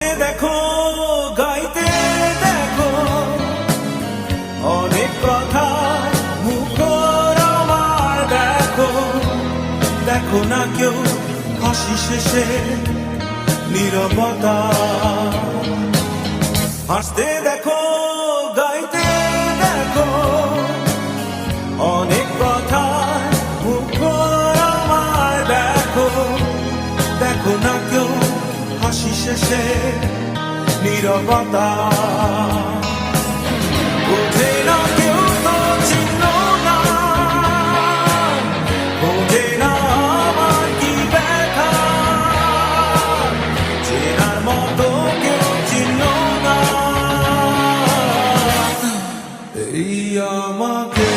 দেখো, গাইতে দেখো। অনেক কথা মুখর দেখো। দেখো না কেউ হাসি শেষে নীরবতা। হাসতে দেখো হাসি শেষে নিরবতা। ওঠে না কেউ তো চিহ্ন না। ওঠে আমাকে